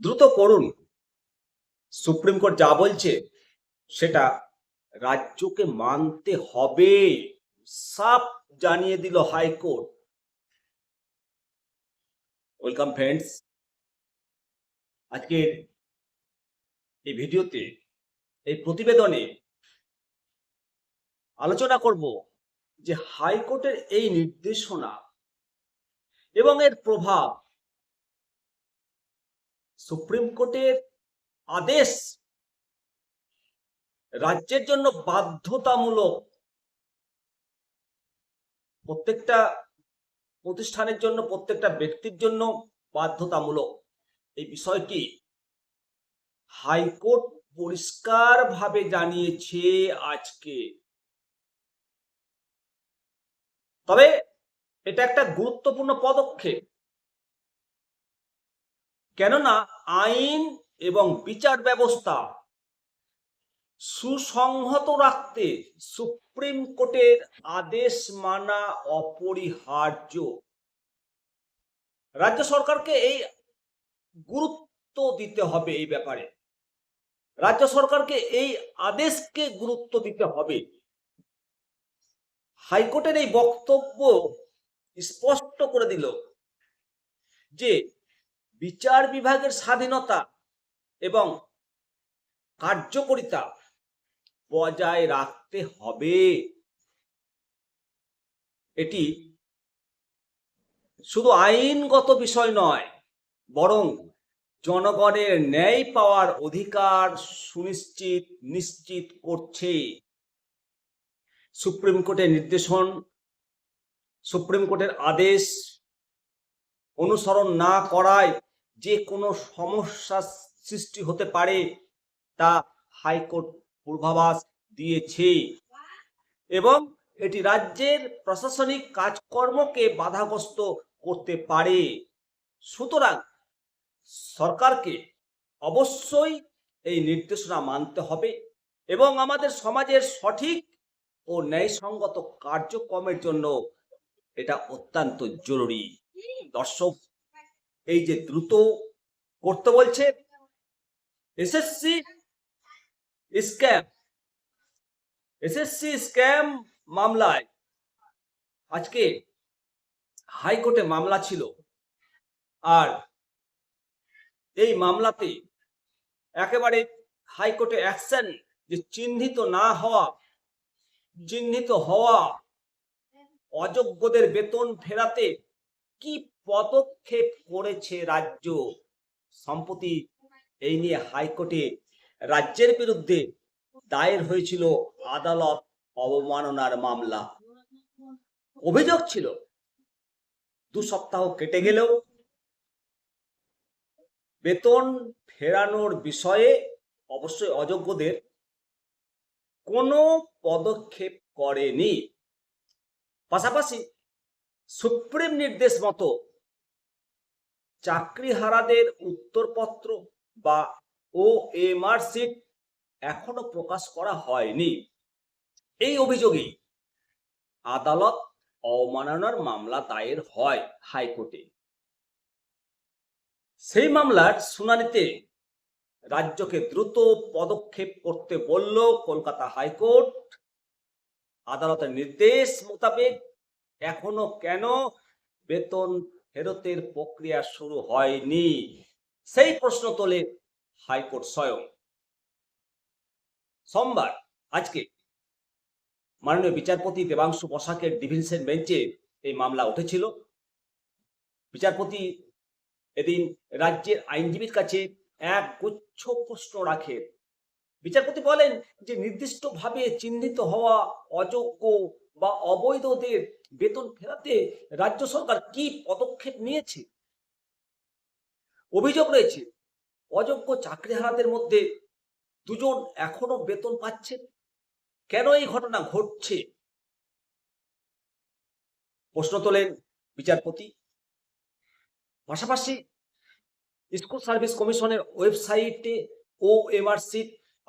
দ্রুত করুন। Supreme court যা বলছে, সেটা রাজ্যকে মানতে হবে। সাপ জানিয়ে দিল হাইকোর্ট। ওয়েলকাম ফ্রেন্ডস, আজকের এই ভিডিওতে, এই প্রতিবেদনে আলোচনা করব যে হাইকোর্টের এই নির্দেশনা এবং এর প্রভাব সুপ্রিম কোর্টের আদেশ রাজ্যের জন্য বাধ্যতামূলক প্রত্যেকটা প্রতিষ্ঠানের জন্য, প্রত্যেকটা ব্যক্তির জন্য বাধ্যতামূলক। এই বিষয়টি হাইকোর্ট পরিষ্কারভাবে জানিয়েছে আজকে। তবে এটা একটা গুরুত্বপূর্ণ পদক্ষেপ। কেননা আইন এবং বিচার ব্যবস্থা সুসংহত রাখতে সুপ্রিম কোর্টের আদেশ মানা অপরিহার্য। রাজ্য সরকারকে এই গুরুত্ব দিতে হবে এই ব্যাপারে। রাজ্য সরকারকে এই আদেশকে গুরুত্ব দিতে হবে। হাইকোর্টের এই বক্তব্য স্পষ্ট করে দিল যে বিচার বিভাগের স্বাধীনতা এবং কার্যকরিতা বজায় রাখতে হবে। এটি শুধু আইনগত বিষয় নয়, বরং জনগণের ন্যায় পাওয়ার অধিকার সুনিশ্চিত, নিশ্চিত করছে। সুপ্রিম কোর্টের নির্দেশন, সুপ্রিম কোর্টের আদেশ অনুসরণ না করায় যে কোনো সমস্যা সৃষ্টি হতে পারে, তা হাইকোর্ট পূর্বাভাস দিয়েছে। এবং এটি রাজ্যের প্রশাসনিক কাজকর্মকে বাধাগ্রস্ত করতে পারে। সুতরাং সরকারকে অবশ্যই এই নির্দেশনা মানতে হবে এবং আমাদের সমাজের সঠিক ও ন্যায়সঙ্গত কার্যক্রমের জন্য এটা অত্যন্ত জরুরি। দর্শক এই যে দ্রুত করতে বলছে এসএসসি স্ক্যাম এসএসসি স্ক্যাম মামলায় আজকে হাইকোর্টে মামলা ছিল। আর এই মামলাতে একেবারে হাইকোর্টে অ্যাকশন যে চিহ্নিত না হওয়া, চিহ্নিত হওয়া, অযোগ্যদের বেতন ফেরাতে কি পদক্ষেপ করেছে রাজ্য। সম্প্রতি এই নিয়ে হাইকোর্টে রাজ্যের বিরুদ্ধে দায়ের হয়েছিল আদালত অবমাননার মামলা। অভিযোগ ছিল, দু সপ্তাহ কেটে গেলেও বেতন ফেরানোর বিষয়ে অবশ্যই অযোগ্যদের কোনো পদক্ষেপ করেনি। পাশাপাশি সুপ্রিম নির্দেশ মতো চাকরিহারাদের উত্তরপত্র বা ও এমআর সিট এখনও প্রকাশ করা হয়নি। এই অভিযোগে আদালত অবমাননার মামলা দায়ের হয় হাইকোর্টে। সেই মামলার শুনানিতে রাজ্যকে দ্রুত পদক্ষেপ করতে বলল কলকাতা হাইকোর্ট। আদালতের নির্দেশ মোতাবেক এখনও কেন বেতন ফেরতের প্রক্রিয়া শুরু হয়নি। সেই প্রশ্ন তোলে হাইকোর্ট স্বয়ং। সোমবার আজকে মাননীয় বিচারপতি দেবাংশু বসাকের ডিভিশন বেঞ্চে এই মামলা উঠেছিল। বিচারপতি এদিন রাজ্যের আইনজীবীর কাছে এক গুচ্ছ প্রশ্ন রাখেন বিচারপতি বলেন যে নির্দিষ্টভাবে চিহ্নিত হওয়া অযোগ্য বা অবৈধদের বেতন ফেরাতে রাজ্য সরকার কি পদক্ষেপ নিয়েছে? অভিযোগ রয়েছে, অযোগ্য চাকরি চাকরিহারাদের মধ্যে দুজন এখনও বেতন পাচ্ছেন। কেন এই ঘটনা ঘটছে? প্রশ্ন তোলেন বিচারপতি। পাশাপাশি স্কুল সার্ভিস কমিশনের ওয়েবসাইটে ও এমআরসি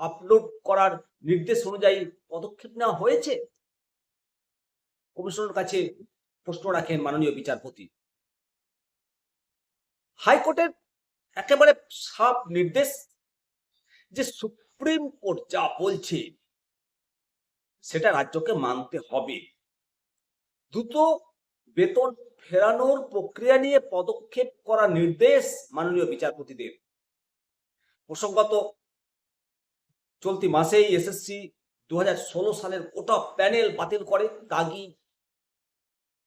আপলোড করার নির্দেশ অনুযায়ী পদক্ষেপ নেওয়া হয়েছে? কমিশনের কাছে প্রশ্ন রাখেন মাননীয় বিচারপতি। হাইকোর্টের একেবারে সাপ নির্দেশ যে সুপ্রিম কোর্ট যা বলছে, সেটা রাজ্যকে মানতে হবে। দ্রুত বেতন ফেরানোর প্রক্রিয়া নিয়ে পদক্ষেপ করা নির্দেশ মাননীয় বিচারপতিদের। প্রসঙ্গত চলতি মাসেই এসএসসি দু হাজার ষোলো সালের গোটা প্যানেল বাতিল করে। দাগি,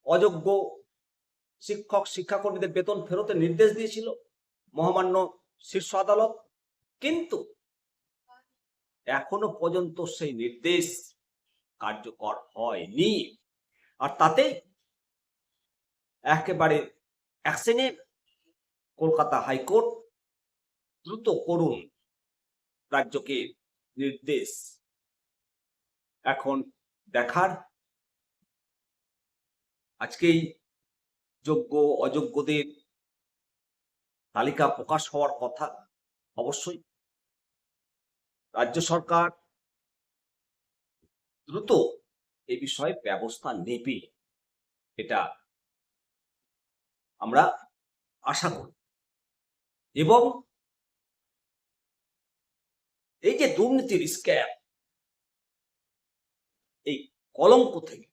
অযোগ্য শিক্ষক, শিক্ষাকর্মীদের বেতন ফেরতের নির্দেশ দিয়েছিল মহামান্য শীর্ষ আদালত। কিন্তু এখনও পর্যন্ত সেই নির্দেশ কার্যকর হয়নি। আর তাতে একেবারে অ্যাকশনে কলকাতা হাইকোর্ট দ্রুত করুন রাজ্যকে নির্দেশ। এখন দেখার আজকেই যোগ্য, অযোগ্যদের তালিকা প্রকাশ হওয়ার কথা অবশ্যই। রাজ্য সরকার দ্রুত এ বিষয়ে ব্যবস্থা নেবে, এটা আমরা আশা করি। এবং এই যে দুর্নীতির স্ক্যাম এই কলঙ্ক থেকে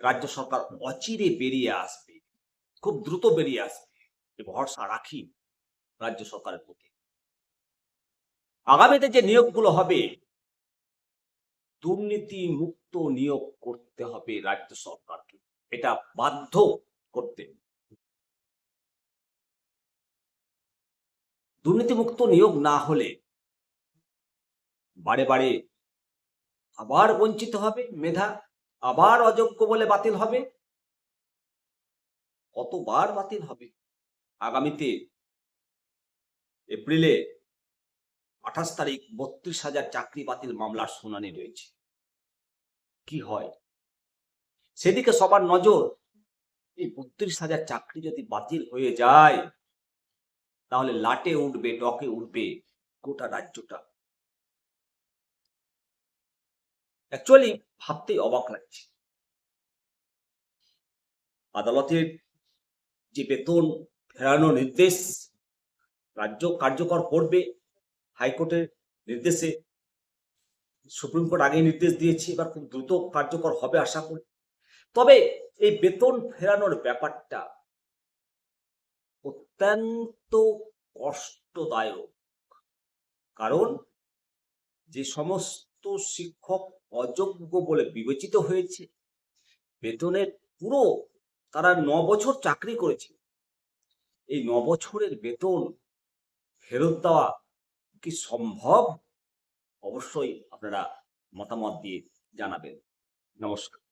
রাজ্য সরকার অচিরে বেরিয়ে আসবে, খুব দ্রুত বেরিয়ে আসবে ভরসা রাখি রাজ্য সরকারের প্রতি। আগামীতে যে নিয়োগগুলো হবে, দুর্নীতি মুক্ত নিয়োগ করতে হবে রাজ্য সরকারকে। এটা বাধ্য করতে। দুর্নীতিমুক্ত নিয়োগ না হলে বারে বারে আবার বঞ্চিত হবে মেধা, আবার অযোগ্য বলে বাতিল হবে। কতবার বাতিল হবে? আগামীতে এপ্রিলে আঠাশ তারিখ বত্রিশ হাজার চাকরি বাতিল মামলার শুনানি রয়েছে। কি হয়? সেদিকে সবার নজর। এই বত্রিশ হাজার চাকরি যদি বাতিল হয়ে যায়, তাহলে লাটে উঠবে, ডকে উঠবে গোটা রাজ্যটা। অ্যাকচুয়ালি ভাবতেই অবাক লাগছে। আদালতের যে বেতন ফেরানো নির্দেশ রাজ্য কার্যকর করবে, হাইকোর্টের নির্দেশে সুপ্রিম কোর্ট আগে নির্দেশ দিয়েছে, এবার খুব দ্রুত কার্যকর হবে আশা করি। তবে এই বেতন ফেরানোর ব্যাপারটা অত্যন্ত কষ্টদায়ক। কারণ যে সমস্ত শিক্ষক অযোগ্য বলে বিবেচিত হয়েছে। বেতনের পুরো তারা ন বছর চাকরি করেছে। এই ন বছরের বেতন ফেরত দেওয়া কি সম্ভব? অবশ্যই আপনারা মতামত দিয়ে জানাবেন। নমস্কার।